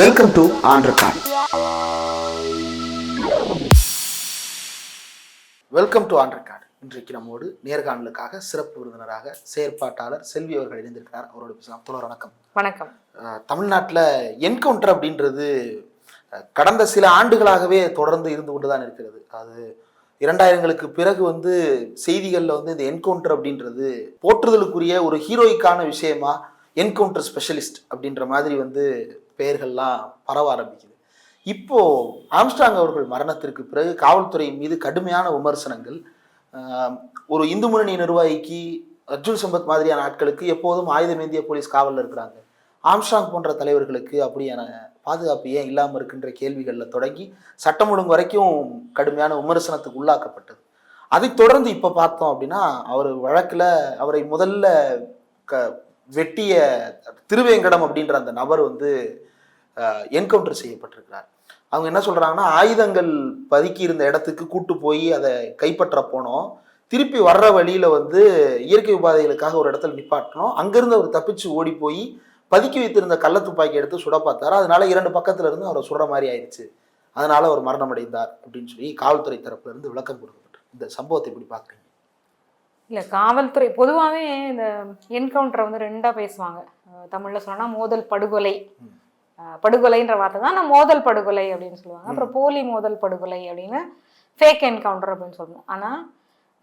Welcome to ஆண்ட்ரகான் welcome to ஆண்ட்ரகான் இன்றைக்கு நம்மோடு நேர்காணலுக்காக சிறப்பு விருந்தினராக செயற்பாட்டாளர் செல்வி அவர்கள் இணைந்திருக்கிறார். அவரோட பேசலாம். தோழர் வணக்கம். வணக்கம். தமிழ்நாட்டுல என்கவுண்டர் அப்படின்றது கடந்த சில ஆண்டுகளாகவே தொடர்ந்து இருந்து கொண்டுதான் இருக்கிறது. அது இரண்டாயிரங்களுக்கு பிறகு வந்து செய்திகளில் வந்து இந்த என்கவுண்டர் அப்படின்றது போற்றுதலுக்குரிய ஒரு ஹீரோய்க்கான விஷயமா என்கவுண்டர் ஸ்பெஷலிஸ்ட் அப்படின்ற மாதிரி வந்து பெயர்கள்லாம் பரவ ஆரம்பிக்குது. இப்போ ஆம்ஸ்டாங் அவர்கள் மரணத்திற்கு பிறகு காவல்துறை மீது கடுமையான விமர்சனங்கள் ஒரு இந்து முன்னணி நிர்வாகிக்கு அர்ஜுன் சம்பத் மாதிரியான ஆட்களுக்கு எப்போதும் ஆயுதமேந்திய போலீஸ் காவலில் இருக்கிறாங்க. ஆம்ஸ்டாங் போன்ற தலைவர்களுக்கு அப்படியான பாதுகாப்பு ஏன் இல்லாமல் இருக்கின்ற கேள்விகளில் தொடங்கி சட்டம் ஒழுங்கு வரைக்கும் கடுமையான விமர்சனத்துக்கு உள்ளாக்கப்பட்டது. அதைத் தொடர்ந்து இப்போ பார்த்தோம் அப்படின்னா அவர் வழக்கில் அவரை முதல்ல க வெட்டிய திருவேங்கடம் அப்படின்ற அந்த நபர் வந்து என்கவுண்டர் செய்யப்பட்டிருக்கிறார். அவங்க என்ன சொல்றாங்கன்னா ஆயுதங்கள் பதுக்கி இருந்த இடத்துக்கு கூட்டு போய் அதை கைப்பற்ற போனோம். திருப்பி வர்ற வழியில வந்து இயற்கை உபாதைகளுக்காக ஒரு இடத்துல நிப்பாட்டணும் அங்கிருந்து அவர் தப்பிச்சு ஓடி போய் பதுக்கி வைத்திருந்த கள்ள துப்பாக்கி எடுத்து சுட பார்த்தாரு. அதனால இரண்டு பக்கத்துல இருந்து அவரை சுடுற மாதிரி ஆயிடுச்சு. அதனால அவர் மரணம் அடைந்தார் அப்படின்னு சொல்லி காவல்துறை தரப்புல இருந்து விளக்கம் கொடுக்கப்பட்டு இந்த சம்பவத்தை எப்படி பாக்குறீங்க இல்லை காவல்துறை பொதுவாகவே இந்த என்கவுண்டரை வந்து ரெண்டாக பேசுவாங்க. தமிழ்ல சொன்னா மோதல் படுகொலை. படுகொலைன்ற வார்த்தை தான் நான் மோதல் படுகொலை அப்படின்னு சொல்லுவாங்க. அப்புறம் போலி மோதல் படுகொலை அப்படின்னு ஃபேக் என்கவுண்டர் அப்படின்னு சொல்லணும் ஆனால்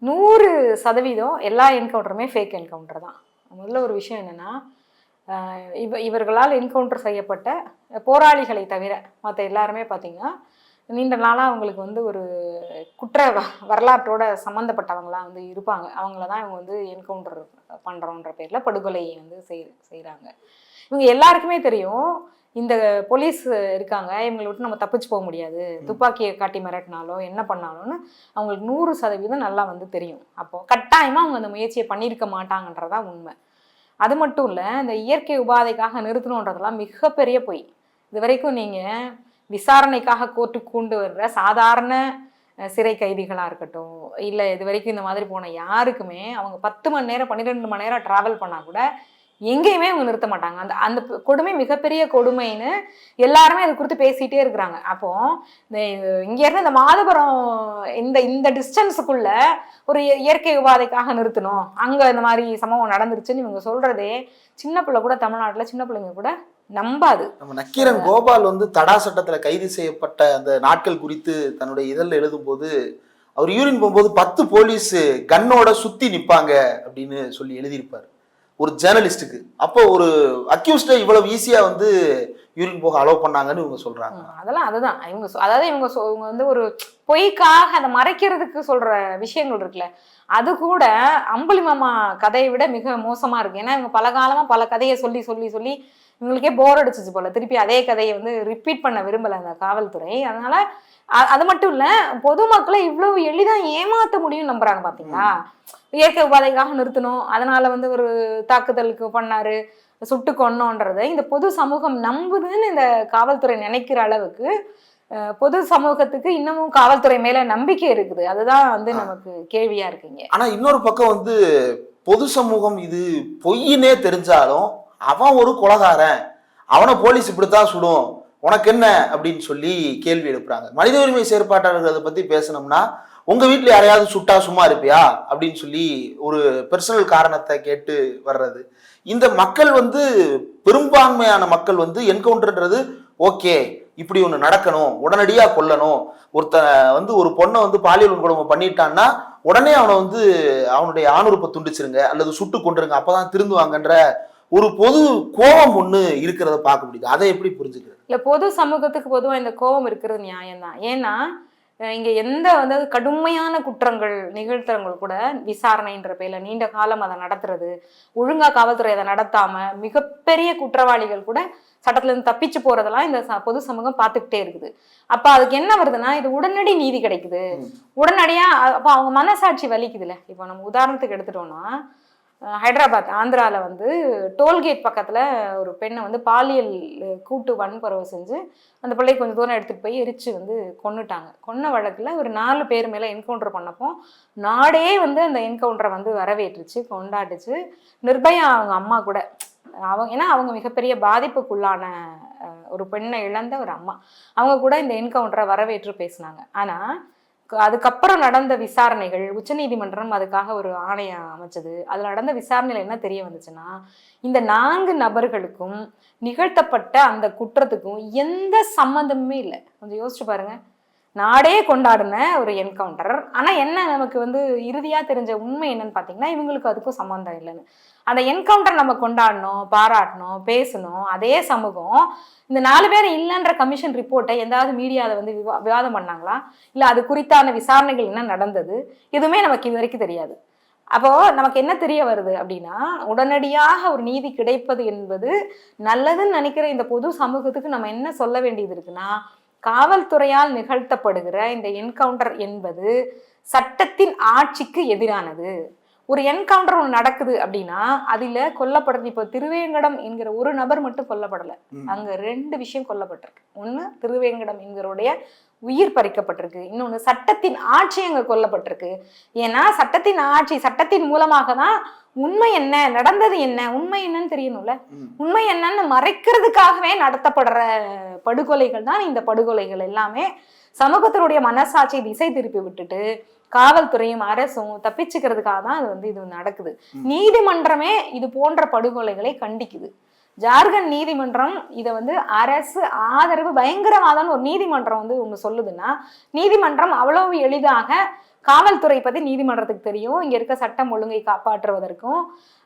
நூறு சதவீதம் எல்லா என்கவுண்டருமே ஃபேக் என்கவுண்டர் தான். முதல்ல ஒரு விஷயம் என்னென்னா இவ இவர்களால் என்கவுண்டர் செய்யப்பட்ட போராளிகளை தவிர மற்ற எல்லாருமே பார்த்தீங்கன்னா நீண்ட நாளாக அவங்களுக்கு வந்து ஒரு குற்ற வரலாற்றோட சம்மந்தப்பட்டவங்களா வந்து இருப்பாங்க. அவங்கள தான் இவங்க வந்து என்கவுண்டர் பண்ணுறோன்ற பேரில் படுகொலை வந்து செய் செய்கிறாங்க இவங்க எல்லாருக்குமே தெரியும் இந்த போலீஸ் இருக்காங்க இவங்களை விட்டு நம்ம தப்பிச்சு போக முடியாது. துப்பாக்கியை காட்டி மிரட்டினாலோ என்ன பண்ணாலும்னு அவங்களுக்கு நூறு சதவீதம் நல்லா வந்து தெரியும். அப்போ கட்டாயமாக அவங்க அந்த முயற்சியை பண்ணியிருக்க மாட்டாங்கன்றதான் உண்மை. அது மட்டும் இல்லை இந்த இயற்கை உபாதைக்காக நிறுத்தணுன்றதெல்லாம் மிகப்பெரிய பொய். இது வரைக்கும் நீங்கள் விசாரணைக்காக கோர்ட்டுக்கு கொண்டு வர்ற சாதாரண சிறை கைதிகளாக இருக்கட்டும் இல்லை இது வரைக்கும் இந்த மாதிரி போன யாருக்குமே அவங்க பத்து மணி நேரம் பன்னிரெண்டு மணி நேரம் ட்ராவல் பண்ணால் கூட எங்கேயுமே அவங்க நிறுத்த மாட்டாங்க. அந்த அந்த கொடுமை மிகப்பெரிய கொடுமைன்னு எல்லாருமே அது குறித்து பேசிகிட்டே இருக்கிறாங்க. அப்போ இந்த இங்கேருந்து இந்த மாதபுரம் இந்த இந்த டிஸ்டன்ஸுக்குள்ள ஒரு இயற்கை உபாதைக்காக நிறுத்தணும். அங்கே இந்த மாதிரி சம்பவம் நடந்துருச்சுன்னு இவங்க சொல்கிறதே சின்ன பிள்ளை கூட தமிழ்நாட்டில் சின்ன பிள்ளைங்க கூட நம்பாது. நம்ம நக்கீரன் கோபால் வந்து தடா சட்டத்துல கைது செய்யப்பட்ட அந்த நாட்கள் குறித்து தன்னுடைய இதழில் எழுதும்போது அவர் யூரின் போகும்போது பத்து போலீஸ் கன்னோட சுத்தி நிப்பாங்க அப்படின்னு சொல்லி எழுதியிருப்பார். ஒரு ஜேர்னலிஸ்ட்டுக்கு அப்போ ஒரு அக்யூஸ்ட இவ்வளவு ஈஸியா வந்து யூரின் போக அலோவ் பண்ணாங்கன்னு இவங்க சொல்றாங்க. அதெல்லாம் அதுதான். இவங்க அதாவது இவங்க சொ- இவங்க வந்து ஒரு பொய்க்காக அதை மறைக்கிறதுக்கு சொல்ற விஷயங்கள் இருக்குல்ல அது கூட அம்புலி மாமா கதையை விட மிக மோசமா இருக்கு. ஏன்னா இவங்க பல காலமா பல கதையை சொல்லி சொல்லி சொல்லி இவங்களுக்கே போர் அடிச்சிச்சு போல. திருப்பி அதே கதையை வந்து ரிப்பீட் பண்ண விரும்பல அந்த காவல்துறை. அதனால அது மட்டும் இல்ல பொதுமக்களை இவ்வளவு எளிதா ஏமாத்த முடியும் நம்புறாங்க பாத்தீங்களா? இயற்கை உபாதைக்காக நிறுத்தணும். அதனால வந்து ஒரு தாக்குதலுக்கு பண்ணாரு சுட்டு கொன்னோன்றதை இந்த பொது சமூகம் நம்புதுன்னு இந்த காவல்துறை நினைக்கிற அளவுக்கு பொது சமூகத்துக்கு இன்னமும் காவல்துறை மேல நம்பிக்கை இருக்குது. அதுதான் வந்து நமக்கு கேள்வியா இருக்குங்க. ஆனா இன்னொரு பக்கம் வந்து பொது சமூகம் இது பொய்யினே தெரிஞ்சாலும் அவன் ஒரு கொலகாரன். அவனை போலீஸ் இப்படித்தான் சுடும். உனக்கு என்ன அப்படின்னு சொல்லி கேள்வி எழுப்புறாங்க. மனித உரிமை செயற்பாட்டாளர்களை பற்றி பத்தி பேசணும்னா உங்க வீட்டுல யாரையாவது சுட்டா சும்மா இருப்பியா? அப்படின்னு சொல்லி ஒரு பர்சனல் காரணத்தை கேட்டு வர்றது. இந்த மக்கள் வந்து பெரும்பான்மையான மக்கள் வந்து என்கவுண்டர்ன்றது ஓகே இப்படி ஒன்று நடக்கணும் உடனடியா கொல்லணும். ஒருத்தன் வந்து ஒரு பொண்ணை வந்து பாலியல் வன்கொடுமை பண்ணிட்டான்னா உடனே அவனை வந்து அவனுடைய ஆணுறுப்பை துண்டிச்சிருங்க அல்லது சுட்டு கொண்டுருங்க அப்பதான் திருந்துவாங்கன்ற ஒரு பொது கோபம் ஒண்ணு இருக்கிறத பார்க்க முடியுது. அதை எப்படி புரிஞ்சுக்கிறது? இல்ல பொது சமூகத்துக்கு பொதுவா இந்த கோபம் இருக்கிறது நியாயம்தான் ஏன்னா அஹ் இங்க எந்த வந்து கடுமையான குற்றங்கள் நிகழ்த்தவங்கள் கூட விசாரணைன்ற பேர்ல நீண்ட காலம் அதை நடத்துறது ஒழுங்கா காவல்துறை அதை நடத்தாம மிகப்பெரிய குற்றவாளிகள் கூட சட்டத்துல இருந்து தப்பிச்சு போறதெல்லாம் இந்த ச- பொது சமூகம் பார்த்துக்கிட்டே இருக்குது. அப்ப அதுக்கு என்ன வருதுன்னா இது உடனடி நீதி கிடைக்குது. ம். உடனடியா அ- அப்ப அவங்க மனசாட்சி வலிக்குதுல்ல. இப்போ நம்ம உதாரணத்துக்கு எடுத்துட்டோம்னா ஹைதராபாத் ஆந்திராவில் வந்து டோல்கேட் பக்கத்தில் ஒரு பெண்ணை வந்து பாலியல் கூட்டு வன்புறவு செஞ்சு அந்த பிள்ளையை கொஞ்சம் தூரம் எடுத்துகிட்டு போய் எரிச்சு வந்து கொண்டுட்டாங்க கொன்ன வழக்கில் ஒரு நாலு பேர் மேலே என்கவுண்டர் பண்ணப்போ நாடே வந்து அந்த என்கவுண்டரை வந்து வரவேற்றுச்சு கொண்டாடுச்சு நிர்பயா அவங்க அம்மா கூட அவங்க ஏன்னா அவங்க மிகப்பெரிய பாதிப்புக்குள்ளான ஒரு பெண்ணை இழந்த ஒரு அம்மா. அவங்க கூட இந்த என்கவுண்டரை வரவேற்று பேசினாங்க. ஆனால் அதுக்கப்புறம் நடந்த விசாரணைகள் உச்சநீதிமன்றம் அதுக்காக ஒரு ஆணையம் அமைச்சது. அதில் நடந்த விசாரணையில் என்ன தெரிய வந்துச்சுன்னா இந்த நான்கு நபர்களுக்கும் நிகழ்த்தப்பட்ட அந்த குற்றத்துக்கும் எந்த சம்மந்தமுமே இல்லை. கொஞ்சம் யோசிச்சு பாருங்க. நாடே கொண்டாடின ஒரு என்கவுண்டர் ஆனால் என்ன நமக்கு வந்து இறுதியாக தெரிஞ்ச உண்மை என்னன்னு பார்த்தீங்கன்னா இவங்களுக்கு அதுக்கும் சம்மந்தம் இல்லைன்னு. அந்த என்கவுண்டர் நம்ம கொண்டாடணும் பாராட்டணும் பேசணும் அதே சமூகம். இந்த நாலு பேர் இல்லைன்ற கமிஷன் ரிப்போர்ட்டை எந்தாவது மீடியாவில் வந்து விவா விவாதம் பண்ணாங்களா? இல்லை அது குறித்தான விசாரணைகள் என்ன நடந்தது? எதுவுமே நமக்கு இது வரைக்கும் தெரியாது. அப்போ நமக்கு என்ன தெரிய வருது அப்படின்னா உடனடியாக ஒரு நீதி கிடைப்பது என்பது நல்லதுன்னு நினைக்கிற இந்த பொது சமூகத்துக்கு நம்ம என்ன சொல்ல வேண்டியது இருக்குன்னா காவல்துறையால் நிகழ்த்தப்படுகிற இந்த என்கவுண்டர் என்பது சட்டத்தின் ஆட்சிக்கு எதிரானது. ஒரு என்கவுண்டர் ஒன்று நடக்குது அப்படின்னா அதுல கொல்லப்படுறது இப்போ திருவேங்கடம் என்கிற ஒரு நபர் மட்டும் கொல்லப்படலை. அங்க ரெண்டு விஷயம் கொல்லப்பட்டிருக்கு. ஒண்ணு திருவேங்கடம் என்கிறோடைய உயிர் பறிக்கப்பட்டிருக்கு. இன்னொன்னு சட்டத்தின் ஆட்சி அங்க கொல்லப்பட்டிருக்கு. ஏன்னா சட்டத்தின் ஆட்சி சட்டத்தின் மூலமாக தான் உண்மை என்ன நடந்தது என்ன உண்மை என்னன்னு தெரியணும்ல. உண்மை என்னன்னு மறைக்கிறதுக்காகவே நடத்தப்படுற படுகொலைகள் தான் இந்த படுகொலைகள் எல்லாமே. சமூகத்தினுடைய மனசாட்சியை திசை திருப்பி விட்டுட்டு காவல்துறையும் அரசும் தப்பிச்சுக்கிறதுக்காக தான் அது வந்து இது நடக்குது. நீதிமன்றமே இது போன்ற படுகொலைகளை கண்டிக்குது ஜார்க்கண்ட் நீதிமன்றம் இதை வந்து அரசு ஆதரவு பயங்கரவாதம்னு ஒரு நீதிமன்றம் வந்து ஒன்று சொல்லுதுன்னா நீதிமன்றம் அவ்வளவு எளிதாக காவல்துறை பத்தி நீதிமன்றத்துக்கு தெரியும். இங்க இருக்க சட்டம் ஒழுங்கை காப்பாற்றுவதற்கும்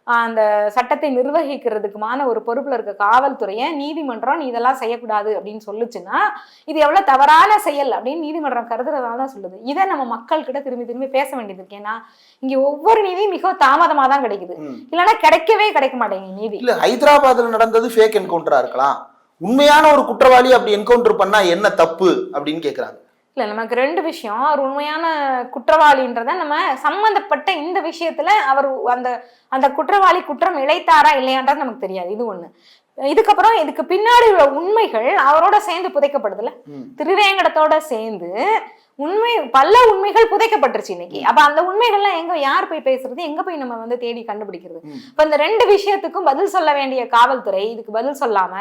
அந்த சட்டத்தை நிர்வகிக்கிறதுக்குமான ஒரு பொறுப்புல இருக்க காவல்துறையை நீதிமன்றம் நீ இதெல்லாம் செய்யக்கூடாது அப்படின்னு சொல்லுச்சுன்னா இது எவ்வளவு தவறான செயல் அப்படின்னு நீதிமன்றம் கருதுறதால தான் சொல்லுது. இதை நம்ம மக்கள் கிட்ட திரும்பி திரும்பி பேச வேண்டியது இருக்கு. ஏன்னா இங்க ஒவ்வொரு நீதியும் மிகவும் தாமதமா தான் கிடைக்குது. இல்லைன்னா கிடைக்கவே கிடைக்க மாட்டேங்குது நீதி. இல்ல ஹைதராபாத்ல நடந்தது ஃபேக் என்கவுண்டரா இருக்கலாம். உண்மையான ஒரு குற்றவாளி அப்படி என்கவுண்டர் பண்ணா என்ன தப்பு அப்படின்னு கேக்குறாங்க. இல்ல நமக்கு ரெண்டு விஷயம். அவர் உண்மையான குற்றவாளின்றத நம்ம சம்பந்தப்பட்ட இந்த விஷயத்துல அவர் அந்த அந்த குற்றவாளி குற்றம் இழைத்தாரா இல்லையான்றது நமக்கு தெரியாது. இது ஒண்ணு. இதுக்கப்புறம் இதுக்கு பின்னாடி உள்ள உண்மைகள் அவரோட சேர்ந்து புதைக்கப்படுதுல. திருவேங்கடத்தோட சேர்ந்து உண்மை பல உண்மைகள் புதைக்கப்பட்டுருச்சு இன்னைக்கு. அப்ப அந்த உண்மைகள்லாம் எங்க யார் போய் பேசுறது? எங்க போய் நம்ம வந்து தேடி கண்டுபிடிக்கிறது. இப்ப இந்த ரெண்டு விஷயத்துக்கும் பதில் சொல்ல வேண்டிய காவல்துறை இதுக்கு பதில் சொல்லாம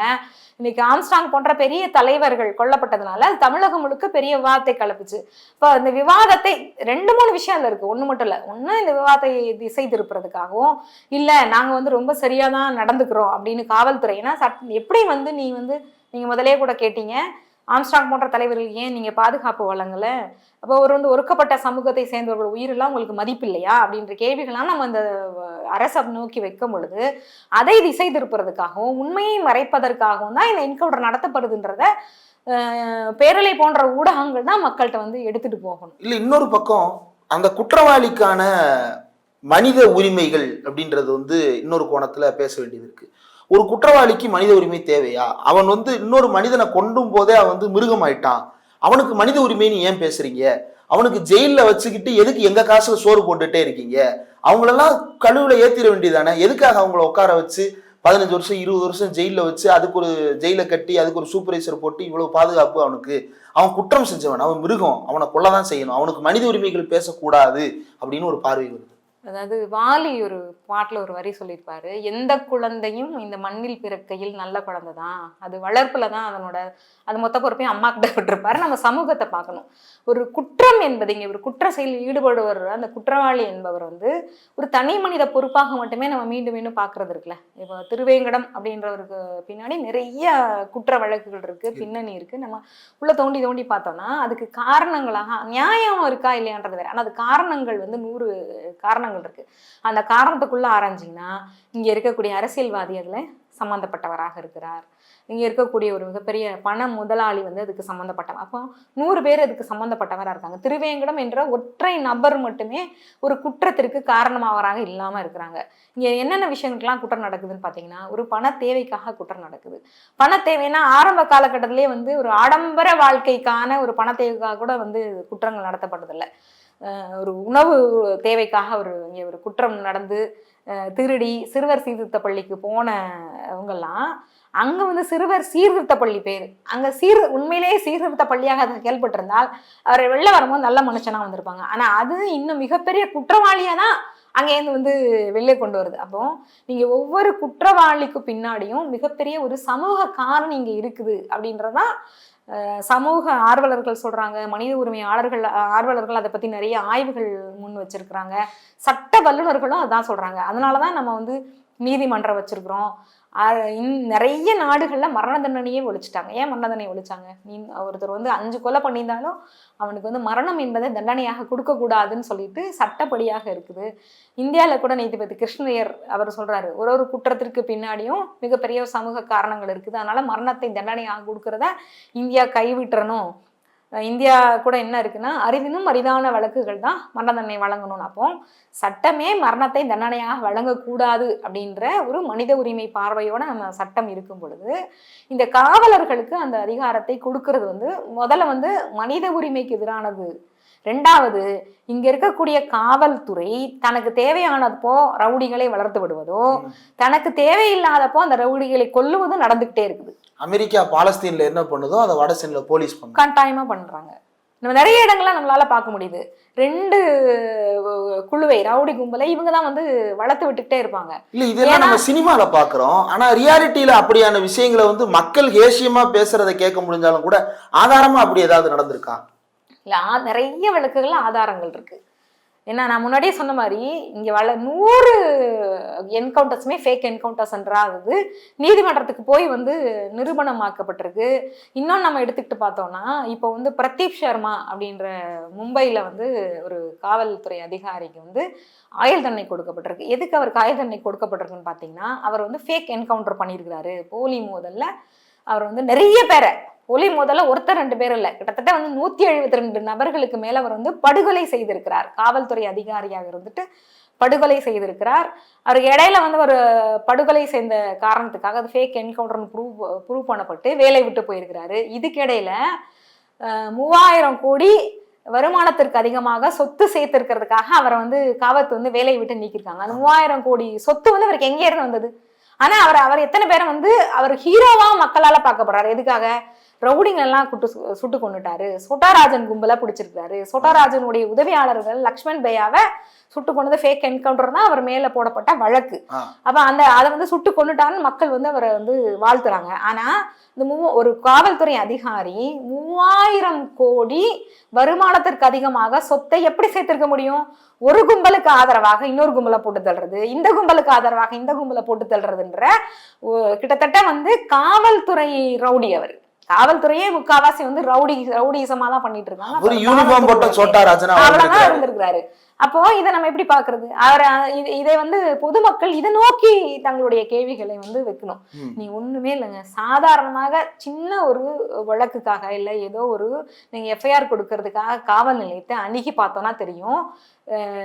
இன்னைக்கு ஆம்ஸ்டாங் போன்ற பெரிய தலைவர்கள் கொல்லப்பட்டதுனால தமிழகம் முழுக்க பெரிய விவாதத்தை கிளப்புச்சு இப்போ இந்த விவாதத்தை ரெண்டு மூணு விஷயம் அதுல இருக்கு. ஒண்ணு மட்டும் இல்ல. ஒண்ணு இந்த விவாதத்தை திசை திருப்புறதுக்காகவும் இல்ல நாங்க வந்து ரொம்ப சரியா தான் நடந்துக்கிறோம் அப்படின்னு காவல்துறை ஏன்னா சட் எப்படி வந்து நீ வந்து நீங்க முதலே கூட கேட்டீங்க. ஆம்ஸ்டாங் போன்ற தலைவர்கள் ஏன் நீங்கள் பாதுகாப்பு வழங்கல? அப்போ ஒரு வந்து ஒடுக்கப்பட்ட சமூகத்தை சேர்ந்தவர்கள் உயிரெல்லாம் உங்களுக்கு மதிப்பு இல்லையா அப்படின்ற கேள்விகள்லாம் நம்ம அந்த அரசை நோக்கி வைக்கும் பொழுது அதை திசை திருப்புறதுக்காகவும் உண்மையை மறைப்பதற்காகவும் தான் இந்த என்கவுண்டர் நடத்தப்படுதுன்றத பேரலை போன்ற ஊடகங்கள் தான் மக்கள்கிட்ட வந்து எடுத்துட்டு போகணும். இல்லை இன்னொரு பக்கம் அந்த குற்றவாளிக்கான மனித உரிமைகள் அப்படின்றது வந்து இன்னொரு கோணத்தில் பேச வேண்டியது இருக்குது ஒரு குற்றவாளிக்கு மனித உரிமை தேவையா? அவன் வந்து இன்னொரு மனிதனை கொண்டும் போதே அவன் வந்து மிருகமாயிட்டான். அவனுக்கு மனித உரிமைன்னு ஏன் பேசுறீங்க? அவனுக்கு ஜெயிலில் வச்சுக்கிட்டு எதுக்கு எங்க காசுல சோறு போட்டுட்டே இருக்கீங்க? அவங்களெல்லாம் கழுவுல ஏத்திர வேண்டியதானே எதுக்காக அவங்கள உட்கார வச்சு பதினஞ்சு வருஷம் இருபது வருஷம் ஜெயிலில் வச்சு அதுக்கு ஒரு ஜெயில கட்டி அதுக்கு ஒரு சூப்பர்வைசர் போட்டு இவ்வளவு பாதுகாப்பு அவனுக்கு? அவன் குற்றம் செஞ்சவன் அவன் மிருகம் அவனை கொல்லதான் செய்யணும். அவனுக்கு மனித உரிமைகள் பேசக்கூடாது அப்படின்னு ஒரு பார்வை வருது. அதாவது வாலி ஒரு பாட்டுல ஒரு வரி சொல்லியிருப்பாரு எந்த குழந்தையும் இந்த மண்ணில் பிறக்கையில் நல்ல குழந்தை தான் அது வளர்ப்புல தான் அதனோட அது மொத்த பொறுப்பையும் அம்மா கிட்ட விட்டுருப்பாரு நம்ம சமூகத்தை பார்க்கணும். ஒரு குற்றம் என்பது இங்க ஒரு குற்ற செயலில் ஈடுபடுவர் அந்த குற்றவாளி என்பவர் வந்து ஒரு தனி மனித பொறுப்பாக மட்டுமே நம்ம மீண்டும் மீண்டும் பார்க்கறது இருக்குல்ல. இப்போ திருவேங்கடம் அப்படின்றவருக்கு பின்னாடி நிறைய குற்ற வழக்குகள் இருக்கு பின்னணி இருக்கு. நம்ம உள்ள தோண்டி தோண்டி பார்த்தோம்னா அதுக்கு காரணங்களாக நியாயம் இருக்கா இல்லையான்றது வேற. ஆனா அது காரணங்கள் வந்து நூறு காரணங்கள் இருக்கு. அந்த காரணத்துக்குள்ள ஆராய்ஞ்சிங்கன்னா இங்க இருக்கக்கூடிய அரசியல்வாதி அதுல சம்மந்தப்பட்டவராக இருக்கிறார். இங்க இருக்கக்கூடிய ஒரு மிகப்பெரிய பண முதலாளி வந்து அதுக்கு சம்மந்தப்பட்டவர் அப்போ நூறு பேர் அதுக்கு சம்மந்தப்பட்டவராக இருக்காங்க. திருவேங்கடம் என்ற ஒற்றை நபர் மட்டுமே ஒரு குற்றத்திற்கு காரணமாகவராக இல்லாம இருக்கிறாங்க. இங்க என்னென்ன விஷயங்களுக்கெல்லாம் குற்றம் நடக்குதுன்னு பாத்தீங்கன்னா ஒரு பண தேவைக்காக குற்றம் நடக்குது. பண தேவைன்னா ஆரம்ப காலகட்டத்திலே வந்து ஒரு ஆடம்பர வாழ்க்கைக்கான ஒரு பண தேவைக்காக கூட வந்து குற்றங்கள் நடத்தப்பட்டதில்லை. ஒரு உணவு தேவைக்காக ஒரு இங்கே ஒரு குற்றம் நடந்து திருடி சிறுவர் சீர்திருத்த பள்ளிக்கு போனவங்கெல்லாம் அங்கே வந்து சிறுவர் சீர்திருத்த பள்ளி பேர். அங்கே சீர் உண்மையிலேயே சீர்திருத்த பள்ளியாக அதை செயல்பட்டிருந்தால் அவரை வெளில வரும்போது நல்ல மனுஷனாக வந்திருப்பாங்க. ஆனால் அது இன்னும் மிகப்பெரிய குற்றவாளியாக தான் அங்கேருந்து வந்து வெளியே கொண்டு வருது. அப்போ நீங்கள் ஒவ்வொரு குற்றவாளிக்கு பின்னாடியும் மிகப்பெரிய ஒரு சமூக காரணம் இங்கே இருக்குது அப்படின்றதான் சமூக ஆர்வலர்கள் சொல்கிறாங்க மனித உரிமை ஆளர்கள் ஆர்வலர்கள் அதை பற்றி நிறைய ஆய்வுகள் முன் வச்சிருக்கிறாங்க. சட்ட வல்லுநர்களும் அதான் சொல்கிறாங்க அதனால தான் நம்ம வந்து நீதிமன்றம் வச்சுருக்குறோம். நிறைய நாடுகளில் மரண தண்டனையே ஒழிச்சிட்டாங்க. ஏன் மரண தண்டனை ஒழிச்சாங்க? நீ ஒருத்தர் வந்து அஞ்சு கொலை பண்ணியிருந்தாலும் அவனுக்கு வந்து மரணம் என்பதை தண்டனையாக கொடுக்கக்கூடாதுன்னு சொல்லிட்டு சட்டப்படியாக இருக்குது. இந்தியாவில் கூட நீதிபதி கிருஷ்ணயர் அவர் சொல்கிறாரு ஒரு ஒரு குற்றத்திற்கு பின்னாடியும் மிகப்பெரிய சமூக காரணங்கள் இருக்குது. அதனால் மரணத்தை தண்டனையாக கொடுக்குறத இந்தியா கைவிட்டுறணும். இந்தியா கூட என்ன இருக்குன்னா அரிதினும் அரிதான வழக்குகள் தான் மரண தண்டனை வழங்கணும் அப்போ சட்டமே மரணத்தை தண்டனையாக வழங்கக்கூடாது அப்படின்ற ஒரு மனித உரிமை பார்வையோட நம்ம சட்டம் இருக்கும் பொழுது இந்த காவலர்களுக்கு அந்த அதிகாரத்தை கொடுக்கறது வந்து முதல்ல வந்து மனித உரிமைக்கு எதிரானது. ரெண்டாவது இங்க இருக்கக்கூடிய காவல்துறை தனக்கு தேவையானப்போ ரவுடிகளை வளர்த்து விடுவதோ தனக்கு தேவையில்லாதப்போ அந்த ரவுடிகளை கொல்லுவதும் நடந்துகிட்டே இருக்குது. அமெரிக்கா பாலஸ்தீன்ல என்ன பண்ணுதோ அதை வடசீன்ல போலீஸ் பண்ணும். கட்டாயமா பண்றாங்க. நம்ம நிறைய இடங்கள்ல நம்மளால பார்க்க முடியுது. ரெண்டு குழுவை ரவுடி கும்பலை இவங்க தான் வந்து வளர்த்து விட்டுக்கிட்டே இருப்பாங்க. இல்ல இதெல்லாம் நம்ம சினிமால பாக்குறோம் ஆனா ரியாலிட்டியில அப்படியான விஷயங்களை வந்து மக்கள் ஏசியமா பேசுறதை கேட்க முடிஞ்சாலும் கூட ஆதாரமா அப்படி ஏதாவது நடந்திருக்கா? இல்ல நிறைய வழக்குகள்ல ஆதாரங்கள் இருக்கு. ஏன்னா நான் முன்னாடியே சொன்ன மாதிரி இங்கே வள நூறு என்கவுண்டர்ஸுமே ஃபேக் என்கவுண்டர்ஸ்ன்றாகுது நீதிமன்றத்துக்கு போய் வந்து நிரூபணமாக்கப்பட்டிருக்கு. இன்னும் நம்ம எடுத்துக்கிட்டு பார்த்தோம்னா இப்போ வந்து பிரதீப் சர்மா அப்படின்ற மும்பையில் வந்து ஒரு காவல்துறை அதிகாரிக்கு வந்து ஆயுள் தண்டனை கொடுக்கப்பட்டிருக்கு. எதுக்கு அவருக்கு ஆயுள் தண்டனை கொடுக்கப்பட்டிருக்குன்னு பார்த்தீங்கன்னா அவர் வந்து ஃபேக் என்கவுண்டர் பண்ணியிருக்கிறாரு. போலி மோதலில் அவர் வந்து நிறைய பேரை ஒலி முதல்ல ஒருத்தர் ரெண்டு பேர் இல்லை. கிட்டத்தட்ட வந்து நூத்தி எழுபத்தி ரெண்டு நபர்களுக்கு மேல அவர் வந்து படுகொலை செய்திருக்கிறார். காவல்துறை அதிகாரியாக இருந்துட்டு படுகொலை செய்திருக்கிறார். அவருக்கு இடையில வந்து ஒரு படுகொலை செய்த காரணத்துக்காக அது ஃபேக் என்கவுண்டர்னு ப்ரூவ் ப்ரூவ் பண்ணப்பட்டு வேலை விட்டு போயிருக்கிறாரு. இதுக்கிடையில மூவாயிரம் கோடி வருமானத்திற்கு அதிகமாக சொத்து சேர்த்திருக்கிறதுக்காக அவரை வந்து காவத்து வந்து வேலையை விட்டு நீக்கியிருக்காங்க. அந்த மூவாயிரம் கோடி சொத்து வந்து அவருக்கு எங்கே இருந்து வந்தது? ஆனா அவர் அவர் எத்தனை பேரை வந்து அவர் ஹீரோவா மக்களால பார்க்கப்படுறாரு. எதுக்காக? ரவுடிங்க எல்லாம் குட்டு சுட்டு கொண்டுட்டாரு சொட்டாராஜன் கும்பலை பிடிச்சிருக்காரு சொட்டாராஜனுடைய உதவியாளர்கள் லக்ஷ்மண் பையாவை சுட்டு கொண்டது ஃபேக் என்கவுண்டர் தான் அவர் மேல போடப்பட்ட வழக்கு. அப்ப அந்த அதை வந்து சுட்டு கொண்டுட்டாருன்னு மக்கள் வந்து அவரை வந்து வாழ்த்துறாங்க. ஆனா இந்த மூ ஒரு காவல்துறை அதிகாரி மூவாயிரம் கோடி வருமானத்திற்கு அதிகமாக சொத்தை எப்படி சேர்த்திருக்க முடியும்? ஒரு கும்பலுக்கு ஆதரவாக இன்னொரு கும்பலை போட்டு தள்ளுறது. இந்த கும்பலுக்கு ஆதரவாக இந்த கும்பலை போட்டு தள்ளுறதுன்ற கிட்டத்தட்ட வந்து காவல்துறை ரவுடி அவர். காவல்துறையே முக்காவாசி வந்து ரவுடி ரவுடிசமா தான் பண்ணிட்டு இருக்காங்க. ஒரு யூனிஃபார்ம் போட்ட காவல்துறை சோட்டா ராஜனா அவ்வளவுதான் இருந்திருக்கிறாரு. அப்போ இதை நம்ம எப்படி பாக்குறது அவர் இது- வந்து பொதுமக்கள் இதை நோக்கி தங்களுடைய கேள்விகளை வந்து வைக்கணும். நீ ஒண்ணுமே இல்லைங்க. சாதாரணமாக சின்ன ஒரு வழக்குக்காக இல்லை ஏதோ ஒரு நீங்க எஃப்ஐஆர் கொடுக்கறதுக்காக காவல் நிலையத்தை அணுகி பார்த்தோம்னா தெரியும்.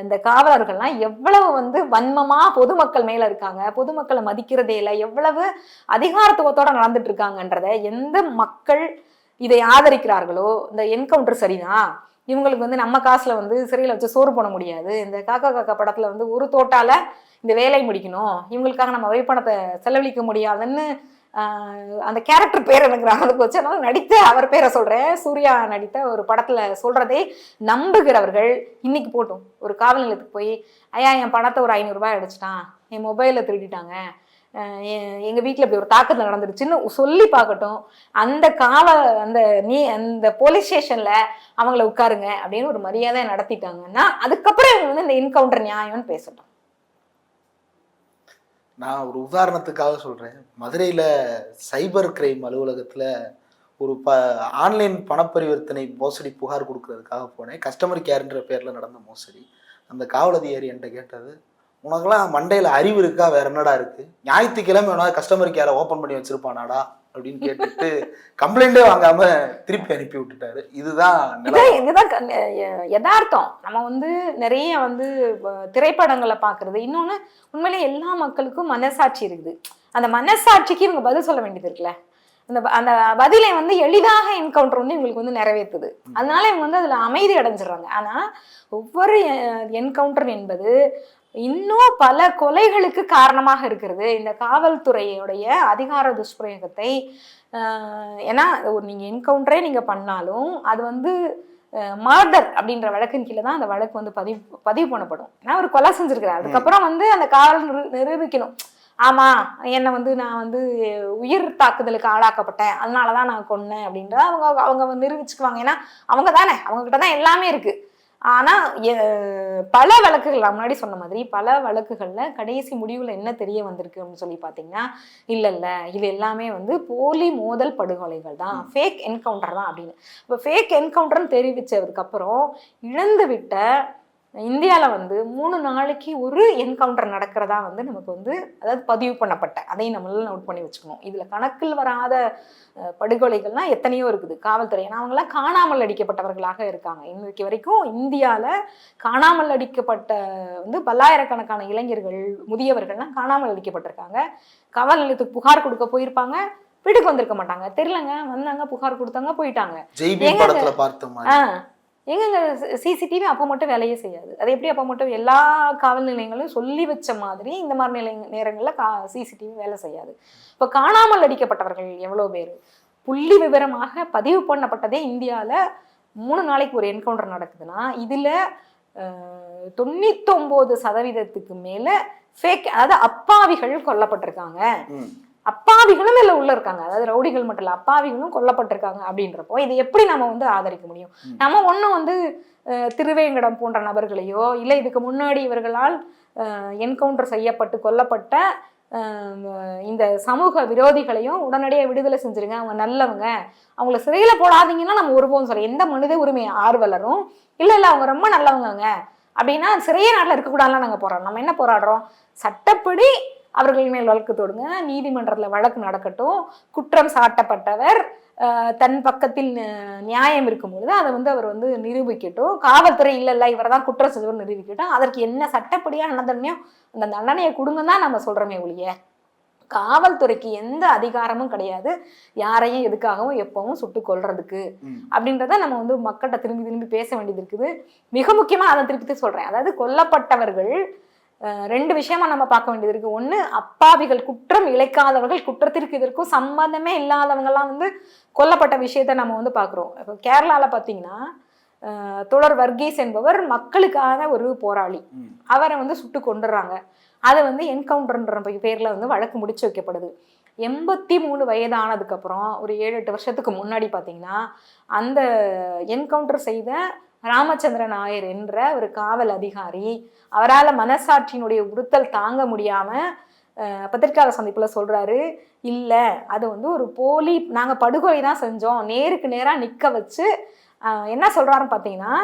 இந்த காவலர்கள்லாம் எவ்வளவு வந்து வன்மமா பொதுமக்கள் மேல இருக்காங்க பொதுமக்களை மதிக்கிறதே இல்லை எவ்வளவு அதிகாரத்துவத்தோட நடந்துட்டு இருக்காங்கன்றத எந்த மக்கள் இதை ஆதரிக்கிறார்களோ இந்த என்கவுண்டர் சரிதான். இவங்களுக்கு வந்து நம்ம காசில் வந்து சிறையில் வச்சு சோறு போட முடியாது. இந்த காக்கா காக்கா படத்தில் வந்து ஒரு தோட்டால இந்த வேலை முடிக்கணும். இவங்களுக்காக நம்ம வைப்பணத்தை செலவழிக்க முடியாதுன்னு அந்த கேரக்டர் பேர் எனக்கு அதுக்கு வச்சு அதனால நடித்த அவர் பேரை சொல்கிறேன் சூர்யா நடித்த ஒரு படத்தில் சொல்கிறதை நம்புகிறவர்கள் இன்னைக்கு போட்டோம். ஒரு காவல் நிலையத்துக்கு போய் ஐயா என் பணத்தை ஒரு ஐநூறுரூபா அடிச்சிட்டான். என் மொபைலில் திருடிட்டாங்க. எங்கள் எ- இப்படி ஒரு தாக்கத்தில் நடந்துருச்சுன்னு சொல்லி பார்க்கட்டும். அந்த கால அந்த நீ அந்த போலீஸ் ஸ்டேஷனில் அவங்கள உட்காருங்க அப்படின்னு ஒரு மரியாதை நடத்திட்டாங்கன்னா அதுக்கப்புறம் இவங்க வந்து இந்த என்கவுண்டர் நியாயம்னு பேசட்டும். நான் ஒரு உதாரணத்துக்காக சொல்கிறேன் மதுரையில் சைபர் கிரைம் அலுவலகத்தில் ஒரு ப ஆன்லைன் பணப்பரிவர்த்தனை மோசடி புகார் கொடுக்கறதுக்காக போனேன். கஸ்டமர் கேர்ன்ற பேரில் நடந்த மோசடி. அந்த காவல் அதிகாரி என்கிட்ட கேட்டது உனக்கெல்லாம் மண்டையில அறிவு இருக்கா? வேற என்னடா இருக்கு? ஞாயிற்றுக்கிழமை வேணா கஸ்டமர் கேரை ஓபன் பண்ணி வச்சிருப்பானாடா? அப்படின்னு கேட்டுட்டு கம்ப்ளைண்டே வாங்காம திருப்பி அனுப்பி விட்டுட்டாரு. இதுதான் இதுதான் யதார்த்தம். நம்ம வந்து நிறைய வந்து திரைப்படங்களை பார்க்கறது. இன்னொன்று உண்மையிலேயே எல்லா மக்களுக்கும் மனசாட்சி இருக்குது. அந்த மனசாட்சிக்கு இவங்க பதில் சொல்ல வேண்டியது இருக்குல்ல? அந்த அந்த பதிலை வந்து எளிதாக என்கவுண்டர் வந்து இவங்களுக்கு வந்து நிறைவேற்றுது அதனால இவங்க வந்து அதில் அமைதி அடைஞ்சிடுறாங்க. ஆனால் ஒவ்வொரு என்கவுண்டர் என்பது இன்னும் பல கொலைகளுக்கு காரணமாக இருக்கிறது. இந்த காவல்துறையுடைய அதிகார துஷ்பிரயோகத்தை ஏன்னா ஒரு நீங்கள் என்கவுண்டரே நீங்கள் பண்ணாலும் அது வந்து மர்டர் அப்படின்ற வழக்கின் கீழே தான் அந்த வழக்கு வந்து பதிவு பதிவு பண்ணப்படும். ஏன்னா அவர் கொலை செஞ்சிருக்கிறார். அதுக்கப்புறம் வந்து அந்த காவல் நிரு- நிரூபிக்கணும். ஆமா என்னை வந்து நான் வந்து உயிர் தாக்குதலுக்கு ஆளாக்கப்பட்டேன். அதனால தான் நான் கொன்னேன் அப்படின்றத அவங்க அவங்க நிரூபிச்சுக்குவாங்க. ஏன்னா அவங்க தானே. அவங்க கிட்ட தான் எல்லாமே இருக்கு. ஆனா எ- பல வழக்குகள் முன்னாடி சொன்ன மாதிரி பல வழக்குகள்ல கடைசி முடிவுல என்ன தெரிய வந்திருக்கு அப்படின்னு சொல்லி பாத்தீங்கன்னா இல்ல இல்ல இது எல்லாமே வந்து போலி மோதல் படுகொலைகள் தான். ஃபேக் என்கவுண்டர் தான் அப்படின்னு. இப்போ ஃபேக் என்கவுண்டர்னு தெரிவிச்சதுக்கு அப்புறம் இழந்து விட்ட இந்தியாவில் வந்து மூணு நாளைக்கு ஒரு என்கவுண்டர் நடக்கிறதா வந்து நமக்கு வந்து அதாவது பதிவு பண்ணப்பட்ட அதையும் நம்மளால நோட் பண்ணி வச்சுக்கணும். இதில் கணக்கில் வராத படுகொலைகள்லாம் எத்தனையோ இருக்குது. காவல்துறை ஏன்னா அவங்களாம் காணாமல் அடிக்கப்பட்டவர்களாக இருக்காங்க. இன்னைக்கு வரைக்கும் இந்தியாவில் காணாமல் அடிக்கப்பட்ட வந்து பல்லாயிரக்கணக்கான இளைஞர்கள் முதியவர்கள்லாம் காணாமல் அடிக்கப்பட்டிருக்காங்க. காவல் நிலையத்துக்கு புகார் கொடுக்க போயிருப்பாங்க. வீட்டுக்கு வந்திருக்க மாட்டாங்க. தெரியலங்க வந்தாங்க புகார் கொடுத்தாங்க போயிட்டாங்க. எங்கெங்க சிசிடிவி அப்போ மட்டும் வேலையே செய்யாது. அது எப்படி அப்போ மட்டும் எல்லா காவல் நிலையங்களும் சொல்லி வச்ச மாதிரி இந்த மாதிரி நிலை நேரங்களில் கா சிசிடிவி வேலை செய்யாது. இப்போ காணாமல் அடிக்கப்பட்டவர்கள் எவ்வளோ பேர்? புள்ளி விவரமாக பதிவு பண்ணப்பட்டதே இந்தியாவில் மூணு நாளைக்கு ஒரு என்கவுண்டர் நடக்குதுன்னா இதில் தொண்ணூத்தொம்பது சதவீதத்துக்கு மேலே ஃபேக் அதாவது அப்பாவிகள் கொல்லப்பட்டிருக்காங்க. அப்பாவிகளும் இல்ல உள்ள இருக்காங்க. அதாவது ரவுடிகள் மட்டும் இல்ல அப்பாவிகளும் கொல்லப்பட்டிருக்காங்க அப்படின்றப்போ இது எப்படி நம்ம வந்து ஆதரிக்க முடியும். நம்ம ஒண்ணும் வந்து திருவேங்கடம் போன்ற நபர்களையோ இல்ல இதுக்கு முன்னாடி இவர்களால் என்கவுண்டர் செய்யப்பட்டு கொல்லப்பட்ட இந்த சமூக விரோதிகளையும் உடனடியாக விடுதலை செஞ்சிருங்க. அவங்க நல்லவங்க. அவங்கள சிறையில போடாதீங்கன்னா நம்ம ஒருபோதும் சொல்ல எந்த மனித உரிமை ஆர்வலரும் இல்ல இல்ல அவங்க ரொம்ப நல்லவங்கங்க. அப்படின்னா சிறைய நாட்டில் இருக்கக்கூடாதுலாம் நாங்கள் போராடுறோம் நம்ம என்ன போராடுறோம்? சட்டப்படி அவர்கள் மேல் வழக்கு தொடுங்க. நீதிமன்றத்தில் வழக்கு நடக்கட்டும். குற்றம் சாட்டப்பட்டவர் தன் பக்கத்தில் நியாயம் இருக்கும் பொழுது அதை வந்து அவர் வந்து நிரூபிக்கட்டும். காவல்துறை இல்லை இல்லை இவர் தான் குற்றம் செஞ்சவர் நிரூபிக்கட்டும். அதற்கு என்ன சட்டப்படியான தண்டனையோ அந்த தண்டனையை கொடுங்க தான் நம்ம சொல்கிறோமே ஒழிய காவல்துறைக்கு எந்த அதிகாரமும் கிடையாது. யாரையும் எதுக்காகவும் எப்பவும் சுட்டு கொல்றதுக்கு. ம். அப்படின்றத நம்ம வந்து மக்கள்கிட்ட திரும்பி திரும்பி பேச வேண்டியது இருக்குது. மிக முக்கியமா அதை திருப்பி சொல்றேன். அதாவது கொல்லப்பட்டவர்கள் ரெண்டு விஷயமா நம்ம பார்க்க வேண்டியது இருக்கு. ஒண்ணு அப்பாவிகள் குற்றம் இழைக்காதவர்கள் குற்றத்திற்கு இதற்கும் சம்பந்தமே இல்லாதவங்கலாம் வந்து கொல்லப்பட்ட விஷயத்த நம்ம வந்து பார்க்குறோம். இப்போ கேரளால பார்த்தீங்கன்னா தொடர் வர்கீஸ் என்பவர் மக்களுக்கான ஒரு போராளி. அவரை வந்து சுட்டு கொண்டுறாங்க அதை வந்து என்கவுண்டர்ன்ற பேர்ல வந்து வழக்கு முடிச்சு வைக்கப்படுது. எண்பத்தி மூணு வயதானதுக்கு அப்புறம் ஒரு ஏழு எட்டு வருஷத்துக்கு முன்னாடி பார்த்தீங்கன்னா அந்த என்கவுண்டர் செய்த ராமச்சந்திரன் நாயர் என்ற ஒரு காவல் அதிகாரி அவரால் மனசாட்சியினுடைய உறுத்தல் தாங்க முடியாம அஹ், பத்திரிக்கையாளர் சந்திப்புல சொல்றாரு இல்ல அது வந்து ஒரு போலி நாங்க படுகொலை தான் செஞ்சோம். நேருக்கு நேரா நிக்க வச்சு என்ன சொல்றாருன்னு பார்த்தீங்கன்னா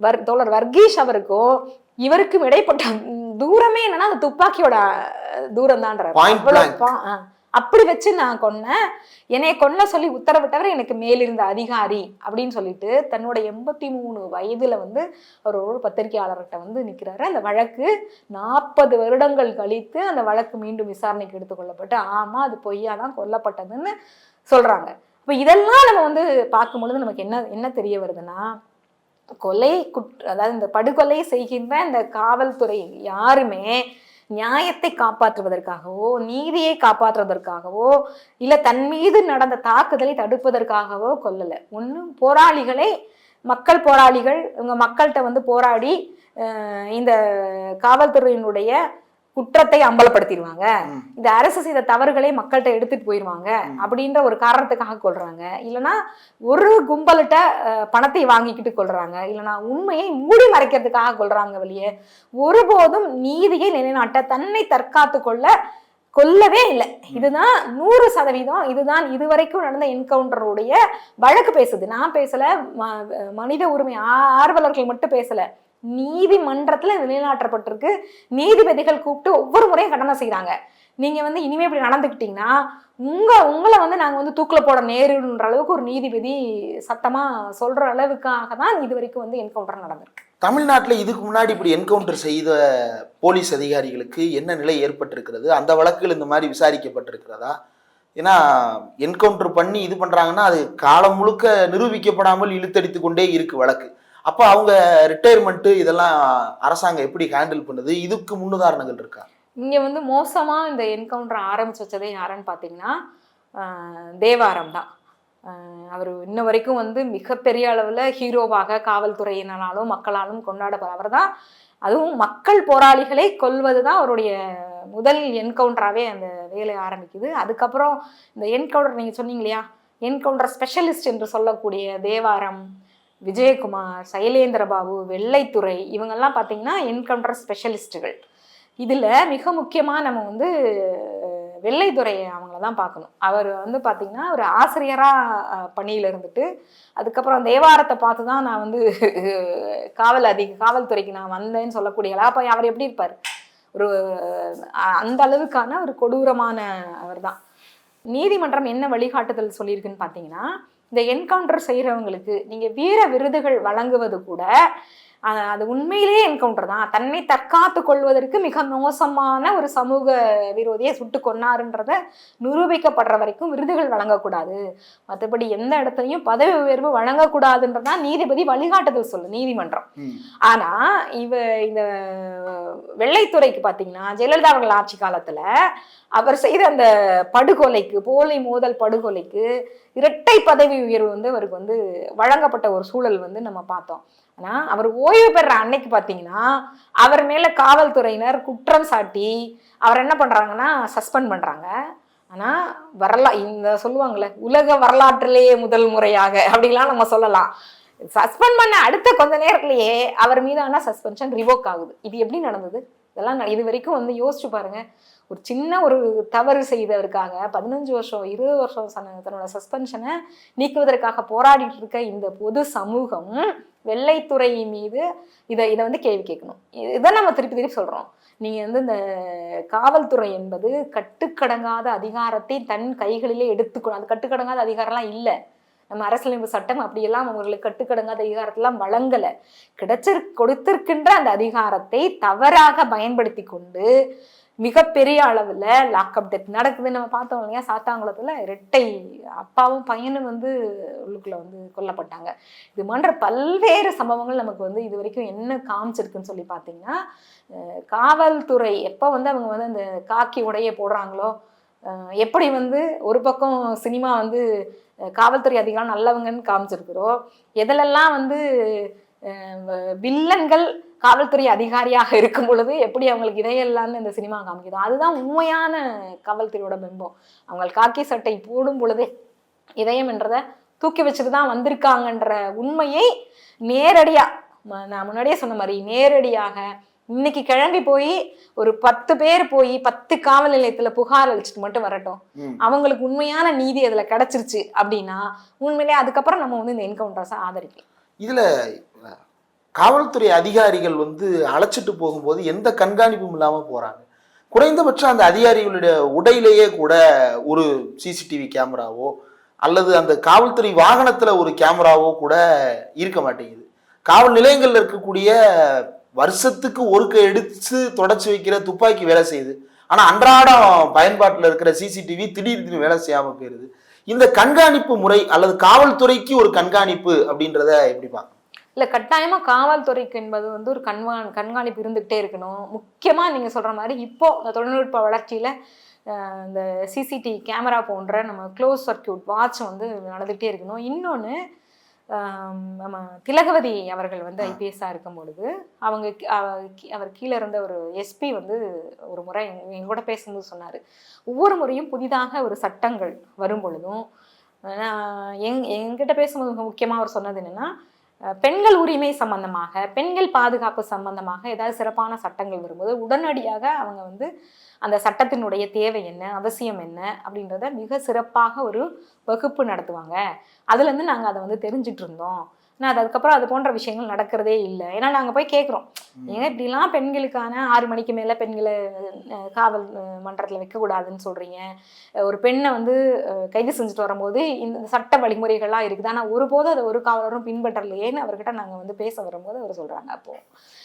வர் தோழர் வர்கீஷ் அவருக்கும் இவருக்கும் இடைப்பட்ட தூரமே என்னன்னா அந்த துப்பாக்கியோட தூரம் blank. அப்படி வச்சு நான் கொன்னேன் என்னை கொன்ன சொல்லி உத்தரவிட்டவர் எனக்கு மேலிருந்த அதிகாரி அப்படின்னு சொல்லிட்டு தன்னோட எண்பத்தி மூணு வயதுல வந்து அவர் ஒரு பத்திரிகையாளர்கிட்ட வந்து நிற்கிறாரு அந்த வழக்கு நாற்பது வருடங்கள் கழித்து அந்த வழக்கு மீண்டும் விசாரணைக்கு எடுத்துக்கொள்ளப்பட்டு ஆமா அது பொய்யா தான் கொல்லப்பட்டதுன்னு சொல்றாங்க. இப்போ இதெல்லாம் நம்ம வந்து பார்க்கும்பொழுது நமக்கு என்ன என்ன தெரிய வருதுன்னா கொலை குட் அதாவது இந்த படுகொலை செய்கின்ற இந்த காவல்துறை யாருமே நியாயத்தை காப்பாற்றுவதற்காகவோ நீதியை காப்பாற்றுவதற்காகவோ இல்லை தன் மீது நடந்த தாக்குதலை தடுப்பதற்காகவோ கொல்லலை. ஒன்றும் போராளிகளை மக்கள் போராளிகள் இவங்க மக்கள்கிட்ட வந்து போராடி இந்த காவல்துறையினுடைய குற்றத்தை அம்பலப்படுத்திடுவாங்க. இந்த அரசு செய்த தவறுகளை மக்கள்கிட்ட எடுத்துட்டு போயிடுவாங்க. அப்படின்ற ஒரு காரணத்துக்காக கொள்றாங்க. இல்லைன்னா ஒரு கும்பல்கிட்ட அஹ், பணத்தை வாங்கிக்கிட்டு கொள்றாங்க. இல்லைன்னா உண்மையை மூடி மறைக்கிறதுக்காக கொள்றாங்க வெளியே ஒருபோதும் நீதியை நிலைநாட்ட தன்னை தற்காத்து கொள்ள கொல்லவே இல்லை. இதுதான் நூறு சதவீதம். இதுதான் இதுவரைக்கும் நடந்த என்கவுண்டருடைய வழக்கு பேசுது. நான் பேசல மனித உரிமை ஆர்வலர்கள் மட்டும் பேசல. நீதிமன்றத்தில் இது நிலைநாட்டப்பட்டிருக்கு. நீதிபதிகள் கூப்பிட்டு ஒவ்வொரு முறையும் கடனை செய்கிறாங்க நீங்கள் வந்து இனிமேல் இப்படி நடந்துக்கிட்டீங்கன்னா உங்கள் உங்களை வந்து நாங்கள் வந்து தூக்கில் போட நேருன்ற அளவுக்கு ஒரு நீதிபதி சத்தமாக சொல்கிற அளவுக்காக தான் இது வரைக்கும் வந்து என்கவுண்டர் நடந்திருக்கு. தமிழ்நாட்டில் இதுக்கு முன்னாடி இப்படி என்கவுண்டர் செய்த போலீஸ் அதிகாரிகளுக்கு என்ன நிலை ஏற்பட்டிருக்கிறது? அந்த வழக்குகள் இந்த மாதிரி விசாரிக்கப்பட்டிருக்கிறதா? ஏன்னா என்கவுண்டர் பண்ணி இது பண்ணுறாங்கன்னா அது காலம் முழுக்க நிரூபிக்கப்படாமல் இழுத்தடித்து கொண்டே இருக்கு வழக்கு. அப்போ அவங்க ரிட்டையர்மெண்ட்டு இதெல்லாம் அரசாங்கம் எப்படி ஹேண்டில் பண்ணுது? இதுக்கு முன்னுதாரணங்கள் இருக்கா? இங்கே வந்து மோசமாக இந்த என்கவுண்டர் ஆரம்பிச்சு வச்சதே யாருன்னு பார்த்தீங்கன்னா தேவாரம் தான். அவர் இன்ன வரைக்கும் வந்து மிகப்பெரிய அளவில் ஹீரோவாக காவல்துறையினராலும் மக்களாலும் கொண்டாடப்பட அவர் தான் அதுவும் மக்கள் போராளிகளை கொல்வது தான் அவருடைய முதல் என்கவுண்டராகவே அந்த வேலை ஆரம்பிக்குது. அதுக்கப்புறம் இந்த என்கவுண்டர் நீங்கள் சொன்னீங்க இல்லையா? என்கவுண்டர் ஸ்பெஷலிஸ்ட் என்று சொல்லக்கூடிய தேவாரம் விஜயகுமார் சைலேந்திர பாபு வெள்ளைத்துறை இவங்கெல்லாம் பார்த்தீங்கன்னா என்கவுண்டர் ஸ்பெஷலிஸ்ட்டுகள் இதில் மிக முக்கியமாக நம்ம வந்து வெள்ளைத்துறை அவங்கள தான் பார்க்கணும். அவர் வந்து பார்த்திங்கன்னா ஒரு ஆசிரியராக பணியில் இருந்துட்டு அதுக்கப்புறம் தேவாரத்தை பார்த்து தான் நான் வந்து காவல் அதிக காவல்துறைக்கு நான் வந்தேன்னு சொல்லக்கூடிய அப்போ அவர் எப்படி இருப்பார்? ஒரு அந்த அளவுக்கான ஒரு கொடூரமான அவர் தான். நீதிமன்றம் என்ன வழிகாட்டுதல் சொல்லியிருக்குன்னு பார்த்தீங்கன்னா இந்த என்கவுண்டர் செய்கிறவங்களுக்கு நீங்கள் வீர விருதுகள் வழங்குவது கூட அது உண்மையிலேயே என்கவுண்டர் தான். தன்னை தற்காத்து கொள்வதற்கு மிக மோசமான ஒரு சமூக விரோதியை சுட்டு கொன்னாருன்றத நிரூபிக்கப்படுற வரைக்கும் விருதுகள் வழங்கக்கூடாது. மற்றபடி எந்த இடத்துலையும் பதவி உயர்வு வழங்கக்கூடாதுன்றதான் நீதிபதி வழிகாட்டுதல் சொல்லு நீதிமன்றம். ஆனா இவ இந்த வெள்ளைத்துறைக்கு பாத்தீங்கன்னா ஜெயலலிதா அவர்கள் ஆட்சி காலத்துல அவர் செய்த அந்த படுகொலைக்கு போலி மோதல் படுகொலைக்கு இரட்டை பதவி உயர்வு வந்து அவருக்கு வந்து வழங்கப்பட்ட ஒரு சூழல் வந்து நம்ம பார்த்தோம். ஆனால் அவர் ஓய்வு பெற அன்னைக்கு பார்த்தீங்கன்னா அவர் மேலே காவல்துறையினர் குற்றம் சாட்டி அவர் என்ன பண்ணுறாங்கன்னா சஸ்பெண்ட் பண்ணுறாங்க ஆனால் வரலா இந்த சொல்லுவாங்கல்ல உலக வரலாற்றிலேயே முதல் முறையாக அப்படிலாம் நம்ம சொல்லலாம். சஸ்பெண்ட் பண்ண அடுத்த கொஞ்ச நேரத்திலேயே அவர் மீதான சஸ்பென்ஷன் ரிவோக் ஆகுது. இது எப்படி நடந்தது? இதெல்லாம் ந- இது வரைக்கும் வந்து யோசிச்சு பாருங்க. ஒரு சின்ன ஒரு தவறு செய்ததற்காக பதினஞ்சு வருஷம் இருபது வருஷம் தன்னோட சஸ்பென்ஷனை நீக்குவதற்காக போராடிட்டு இருக்க இந்த பொது சமூகம் வெள்ளைத்துறை மீது இதை இதை வந்து கேள்வி கேட்கணும். இதை நம்ம திருப்பி திருப்பி சொல்றோம். நீங்க வந்து இந்த காவல்துறை என்பது கட்டுக்கடங்காத அதிகாரத்தை தன் கைகளிலே எடுத்துக்கணும் அது கட்டுக்கடங்காத அதிகாரம்லாம் இல்லை. நம்ம அரசியலமைப்பு சட்டம் அப்படியெல்லாம் அவங்களுக்கு கட்டுக்கடங்காத அதிகாரத்தெல்லாம் வழங்கலை. கிடைச்சிரு கொடுத்திருக்கின்ற அந்த அதிகாரத்தை தவறாக பயன்படுத்தி கொண்டு மிகப்பெரிய அளவில் லாக்அப் டெத் நடக்குதுன்னு நம்ம பார்த்தோம் இல்லையா சாத்தாங்குளத்தில் இரட்டை அப்பாவும் பையனும் வந்து உள்ளுக்குள்ளே வந்து கொல்லப்பட்டாங்க. இது போன்ற பல்வேறு சம்பவங்கள் நமக்கு வந்து இது வரைக்கும் என்ன காமிச்சிருக்குன்னு சொல்லி பார்த்தீங்கன்னா காவல்துறை எப்போ வந்து அவங்க வந்து அந்த காக்கி உடையை போடுறாங்களோ எப்படி வந்து ஒரு பக்கம் சினிமா வந்து காவல்துறை அதிகாரம் நல்லவங்கன்னு காமிச்சிருக்கிறோம் எதிலெல்லாம் வந்து வில்லன்கள் காவல்துறை அதிகாரியாக இருக்கும் பொழுது எப்படி அவங்களுக்கு இதையெல்லாம்னு இந்த சினிமா காமிக்குதோ அதுதான் உண்மையான காவல்துறையோட பிம்பம். அவங்க காக்கி சட்டை போடும் பொழுதே இதயம் என்றதை தூக்கி வச்சுட்டு தான் வந்திருக்காங்கன்ற உண்மையை நேரடியா ம- நான் முன்னாடியே சொன்ன மாதிரி நேரடியாக இன்னைக்கு கிளம்பி போய் ஒரு பத்து பேர் போய் பத்து காவல் நிலையத்துல புகார் அளிச்சுட்டு மட்டும் வரட்டும். அவங்களுக்கு உண்மையான நீதி அதுல கிடைச்சிருச்சு அப்படின்னா உண்மையிலேயே அதுக்கப்புறம் நம்ம வந்து இந்த என்கவுண்டர்ஸை ஆதரிக்கலாம். இதுல காவல்துறை அதிகாரிகள் வந்து அழைச்சிட்டு போகும்போது எந்த கண்காணிப்பும் இல்லாமல் போகிறாங்க குறைந்தபட்சம் அந்த அதிகாரிகளுடைய உடையிலேயே கூட ஒரு சிசிடிவி கேமராவோ அல்லது அந்த காவல்துறை வாகனத்தில் ஒரு கேமராவோ கூட இருக்க மாட்டேங்குது. காவல் நிலையங்களில் இருக்கக்கூடிய வருஷத்துக்கு ஒருக்க எடுத்து தொடச்சி வைக்கிற துப்பாக்கி வேலை செய்யுது. ஆனால் அன்றாடம் பயன்பாட்டில் இருக்கிற சிசிடிவி திடீர் திடீர்னு வேலை செய்யாமல் போயிடுது இந்த கண்காணிப்பு முறை அல்லது காவல்துறைக்கு ஒரு கண்காணிப்பு அப்படின்றத எப்படி பார்க்கணும்? இல்லை கட்டாயமாக காவல்துறைக்கு என்பது வந்து ஒரு கண்கா கண்காணிப்பு இருந்துகிட்டே இருக்கணும். முக்கியமாக நீங்கள் சொல்கிற மாதிரி இப்போது தொழில்நுட்ப வளர்ச்சியில் இந்த சிசிடிவி கேமரா போன்ற நம்ம க்ளோஸ் சர்க்கியூட் வாட்ச் வந்து நடந்துகிட்டே இருக்கணும். இன்னொன்று நம்ம திலகவதி அவர்கள் வந்து ஐபிஎஸ்ஸாக இருக்கும் பொழுது அவங்க கி- கி- அவர் கீழே இருந்த ஒரு எஸ்பி வந்து ஒரு முறை எங்க- கூட பேசும்போது சொன்னார். ஒவ்வொரு முறையும் புதிதாக ஒரு சட்டங்கள் வரும் பொழுதும் எங் எங்கிட்ட பேசும்போது முக்கியமாக அவர் சொன்னது என்னென்னா பெண்கள் உரிமை சம்பந்தமாக பெண்கள் பாதுகாப்பு சம்பந்தமாக ஏதாவது சிறப்பான சட்டங்கள் வரும்போது உடனடியாக அவங்க வந்து அந்த சட்டத்தினுடைய தேவை என்ன அவசியம் என்ன அப்படின்றத மிக சிறப்பாக ஒரு வகுப்பு நடத்துவாங்க. அதுலேருந்து நாங்கள் அதை வந்து தெரிஞ்சிட்டு இருந்தோம். ஆனால் அது அதுக்கப்புறம் அது போன்ற விஷயங்கள் நடக்கிறதே இல்லை. ஏன்னா நாங்கள் போய் கேட்குறோம் ஏங்க இப்படிலாம் பெண்களுக்கான ஆறு மணிக்கு மேலே பெண்களை காவல் மன்றத்தில் வைக்கக்கூடாதுன்னு சொல்கிறீங்க ஒரு பெண்ணை வந்து கைது செஞ்சுட்டு வரும்போது இந்த சட்ட வழிமுறைகள்லாம் இருக்குது. ஆனால் ஒருபோதும் அதை ஒரு காவலரும் பின்பற்றலையேன்னு அவர்கிட்ட நாங்கள் வந்து பேச வரும்போது அவர் சொல்கிறாங்க அப்போ.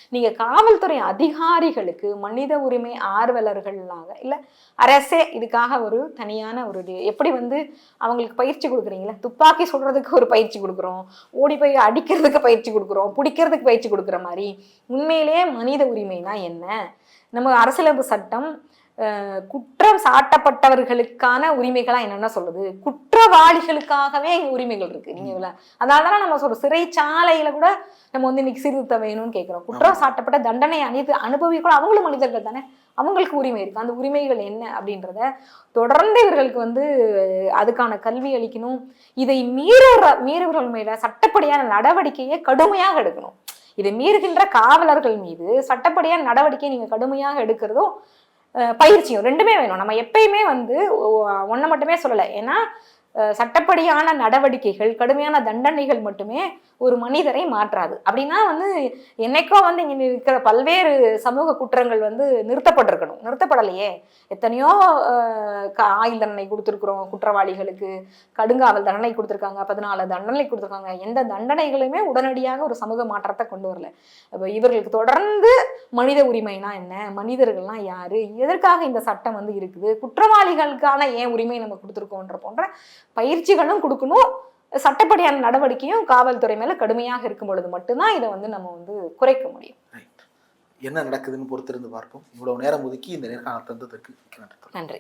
நீங்கள் காவல்துறை அதிகாரிகளுக்கு மனித உரிமை ஆர்வலர்களாக இல்லை அரசே இதுக்காக ஒரு தனியான ஒரு இது எப்படி வந்து அவங்களுக்கு பயிற்சி கொடுக்குறீங்களே? துப்பாக்கி சுடுறதுக்கு ஒரு பயிற்சி கொடுக்குறோம். ஓடி போய் அடிக்கிறதுக்கு பயிற்சி கொடுக்குறோம். பிடிக்கிறதுக்கு பயிற்சி கொடுக்குற மாதிரி. உண்மையிலேயே மனித உரிமைனா என்ன? நம்ம அரசியலமைப்பு சட்டம் குற்றம் சாட்டப்பட்டவர்களுக்கான உரிமைகளா என்னென்ன சொல்லுது குற்றவாளிகளுக்காகவே இங்க உரிமைகள் இருக்கு. நீங்க இதுல அதனாலதான் நம்ம சொல்றோம் சிறைச்சாலையில கூட நம்ம வந்து இன்னைக்கு சீர்திருத்தம் வேணும்னு கேட்கிறோம் குற்றம் சாட்டப்பட்ட தண்டனை அனைத்து அனுபவிக்கூட அவங்களும் மனிதர்கள் தானே? அவங்களுக்கு உரிமை இருக்கு. அந்த உரிமைகள் என்ன அப்படின்றத தொடர்ந்து இவர்களுக்கு வந்து அதுக்கான கல்வி அளிக்கணும். இதை மீறுற மீறுபவர்கள் மேல சட்டப்படியான நடவடிக்கையை கடுமையாக எடுக்கணும். இதை மீறுகின்ற காவலர்கள் மீது சட்டப்படியான நடவடிக்கையை நீங்க கடுமையாக எடுக்கிறதும் பயிற்சியும் ரெண்டுமே வேணும். நம்ம எப்பயுமே வந்து ஒன்றை மட்டுமே சொல்லலை. ஏன்னா சட்டப்படியான நடவடிக்கைகள் கடுமையான தண்டனைகள் மட்டுமே ஒரு மனிதரை மாற்றாது. அப்படின்னா வந்து என்னைக்கோ வந்து இங்கே இருக்கிற பல்வேறு சமூக குற்றங்கள் வந்து நிறுத்தப்பட்டிருக்கணும். நிறுத்தப்படலையே. எத்தனையோ ஆயுள் தண்டனை கொடுத்துருக்குறோம் குற்றவாளிகளுக்கு. கடுங்காவல் தண்டனை கொடுத்துருக்காங்க பதினாலு தண்டனை கொடுத்துருக்காங்க. எந்த தண்டனைகளுமே உடனடியாக ஒரு சமூக மாற்றத்தை கொண்டு வரல. அப்போ இவர்களுக்கு தொடர்ந்து மனித உரிமைனா என்ன? மனிதர்கள்லாம் யாரு? எதற்காக இந்த சட்டம் வந்து இருக்குது? குற்றவாளிகளுக்கான ஏன் உரிமை நம்ம கொடுத்துருக்கோன்ற போன்ற பயிற்சிகளும் கொடுக்கணும். சட்டப்படியான நடவடிக்கையும் காவல்துறை மேல கடுமையாக இருக்கும் பொழுது மட்டும்தான் இதை வந்து நம்ம வந்து குறைக்க முடியும். என்ன நடக்குதுன்னு பொறுத்திருந்து பார்ப்போம். இவ்வளவு நேரம் ஒதுக்கி இந்த நேர்காணல் தந்ததற்கு நன்றி.